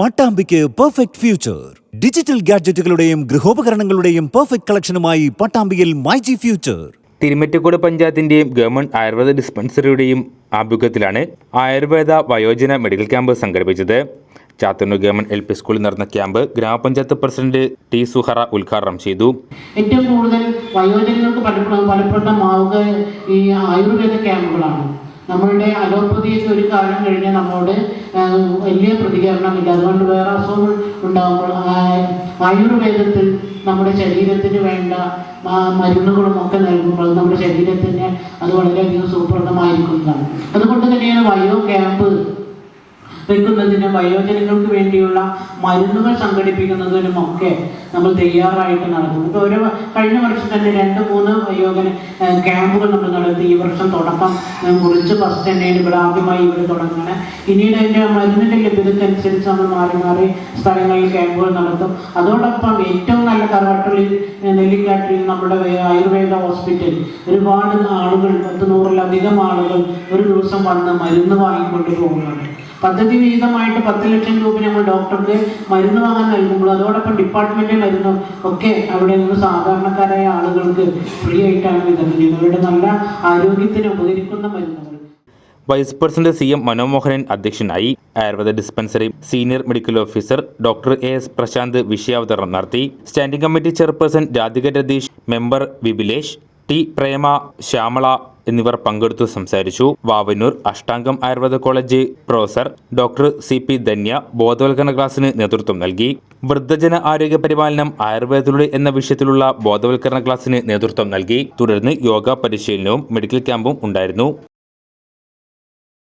പട്ടാമ്പിക്ക് perfect future digital ഗാഡ്ജറ്റുകളുടെയും ഗൃഹോപകരണങ്ങളുടെയും perfect കളക്ഷനുമായി പട്ടാമ്പിയിൽ മൈജി ഫ്യൂച്ചർ തിരുമറ്റക്കോട് പഞ്ചായത്തിന്റെയും ഗവൺമെന്റ് ആയുർവേദ ഡിസ്പെൻസറിയുടെയും ആഭിമുഖ്യത്തിലാണ് ആയുർവേദ വയോജന മെഡിക്കൽ ക്യാമ്പ് സംഘടിപ്പിച്ചത്. ചാത്തന്നൂർ ഗവൺമെന്റ് എൽ പി സ്കൂളിൽ നടന്ന ക്യാമ്പ് ഗ്രാമപഞ്ചായത്ത് പ്രസിഡന്റ് ടി സുഹറ ഉദ്ഘാടനം ചെയ്തു. ഏറ്റവും കൂടുതൽ വയോജനങ്ങൾക്ക് ഫലപ്ര ഫലപ്രദമാവുക ഈ ആയുർവേദ ക്യാമ്പുകളാണ്. നമ്മളുടെ അലോപ്പതിയൊക്കെ ഒരു കാലം കഴിഞ്ഞ് നമ്മോട് ആ, വലിയ പ്രതികരണമില്ല. അതുകൊണ്ട് വേറെ അസുഖങ്ങൾ ഉണ്ടാകുമ്പോൾ ആയുർവേദത്തിൽ നമ്മുടെ ശരീരത്തിന് വേണ്ട മരുന്നുകളും ഒക്കെ നൽകുമ്പോൾ നമ്മുടെ ശരീരത്തിന് അത് വളരെയധികം സുഖപ്രദമായിരിക്കുന്നതാണ്. അതുകൊണ്ട് തന്നെയാണ് വയോ ക്യാമ്പ് വെക്കുന്നതിനും വയോജനങ്ങൾക്ക് വേണ്ടിയുള്ള മരുന്നുകൾ സംഘടിപ്പിക്കുന്നതിനും ഒക്കെ നമ്മൾ തയ്യാറായിട്ട് നടക്കും ഇപ്പോൾ ഒരു കഴിഞ്ഞ വർഷം തന്നെ രണ്ട് മൂന്ന് വയോജന ക്യാമ്പുകൾ നമ്മൾ നടത്തി. ഈ വർഷം തുടക്കം കുറിച്ച് ഫസ്റ്റ് തന്നെ ഇവിടെ ആദ്യമായി ഇവിടെ തുടങ്ങുകയാണ് പിന്നീട് അതിന്റെ മരുന്നിന്റെ ലഭ്യതയ്ക്കനുസരിച്ച് നമ്മൾ മാറി മാറി സ്ഥലങ്ങളിൽ ക്യാമ്പുകൾ നടത്തും. അതോടൊപ്പം ഏറ്റവും നല്ല കറവട്ടളിൽ നെല്ലിക്കാട്ടിൽ നമ്മുടെ ആയുർവേദ ഹോസ്പിറ്റൽ ഒരുപാട് ആളുകൾ പത്ത് നൂറിലധികം ആളുകൾ ഒരു ദിവസം വന്ന് മരുന്ന് വാങ്ങിക്കൊണ്ട് പോകുന്നുണ്ട് പദ്ധതി വിഹിതമായിട്ട് പത്ത് ലക്ഷം രൂപ നമ്മൾ ഡോക്ടർക്ക് മരുന്ന് വാങ്ങാൻ നൽകുമ്പോൾ അതോടൊപ്പം ഡിപ്പാർട്ട്മെന്റിൽ മരുന്ന് ഒക്കെ അവിടെ നിന്ന് സാധാരണക്കാരായ ആളുകൾക്ക് ഫ്രീ ആയിട്ടാണ് വിതരണം ചെയ്യുന്നത് അവരുടെ നല്ല ആരോഗ്യത്തിന് ഉപകരിക്കുന്ന മരുന്നുകൾ. Vice president C M Manomohanan അധ്യക്ഷനായി Ayurveda dispensary senior medical officer doctor A S Prasanth വിഷയാവതരണം നടത്തി. Standing committee chairperson Radhika Ratheesh member Vipilesh T Prema Shyamala എന്നിവർ പങ്കെടുത്തു സംസാരിച്ചു. Vavannoor Ashtangam Ayurveda college professor doctor C P Dhanya ബോധവൽക്കരണ ക്ലാസ്സിന് നേതൃത്വം നൽകി. വൃദ്ധജന ആരോഗ്യ പരിപാലനം ആയുർവേദത്തിലൂടെ എന്ന വിഷയത്തിലുള്ള ബോധവൽക്കരണ ക്ലാസ്സിന് നേതൃത്വം നൽകി. തുടർന്ന് യോഗ പരിശീലനവും മെഡിക്കൽ ക്യാമ്പും ഉണ്ടായിരുന്നു.